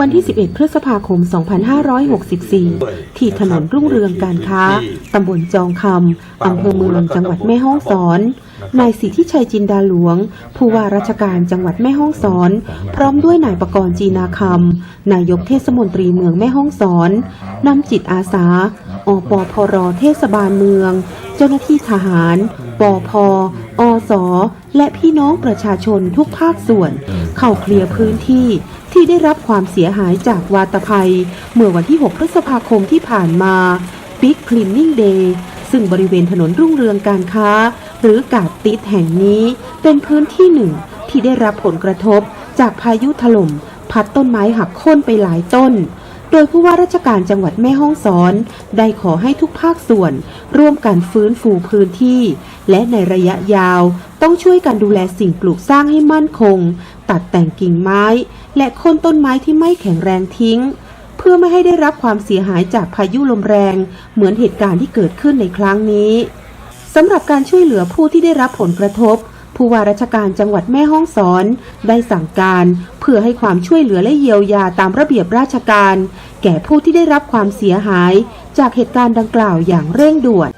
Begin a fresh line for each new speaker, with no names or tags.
วันที่ 11 พฤษภาคม 2564 ที่ถนนรุ่งเรืองการค้า ตำบลจองคำ อำเภอเมือง จังหวัดแม่ฮ่องสอน นายสิทธิชัยจินดาหลวง ผู้ว่าราชการจังหวัดแม่ฮ่องสอน พร้อมด้วยนายประกรณ์จีนาคำ นายกเทศมนตรีเมืองแม่ฮ่องสอน นำจิตอาสา อปพรเทศบาลเมือง เจ้าหน้าที่ทหารปอพอสและพี่น้องประชาชนทุกภาคส่วน เข้าเคลียร์พื้นที่ที่ได้รับความเสียหายจากวาตภัย เมื่อวันที่ 6 พฤษภาคมที่ผ่านมา Big Cleaning Day ซึ่งบริเวณถนนรุ่งเรืองการค้า หรือกาดติดแห่งนี้ เป็นพื้นที่หนึ่งที่ได้รับผลกระทบจากพายุถล่ม พัดต้นไม้หักโค่นไปหลายต้น โดยผู้ว่าราชการจังหวัดแม่ฮ่องสอน ได้ขอให้ทุกภาคส่วน ร่วมกันฟื้นฟูพื้นที่ และในระยะยาว ต้องช่วยกันดูแลสิ่งปลูกสร้างให้มั่นคง ตัดแต่งกิ่งไม้ และโค่นต้นไม้ที่ไม่แข็งแรงทิ้ง เพื่อไม่ให้ได้รับความเสียหายจากพายุลมแรง เหมือนเหตุการณ์ที่เกิดขึ้นในครั้งนี้สำหรับการช่วยเหลือผู้ที่ได้รับผลกระทบ ผู้ว่าราชการจังหวัดแม่ฮ่องสอน ได้สั่งการเพื่อให้ความช่วยเหลือและเยียวยาตามระเบียบราชการ แก่ผู้ที่ได้รับความเสียหาย จากเหตุการณ์ดังกล่าวอย่างเร่งด่วน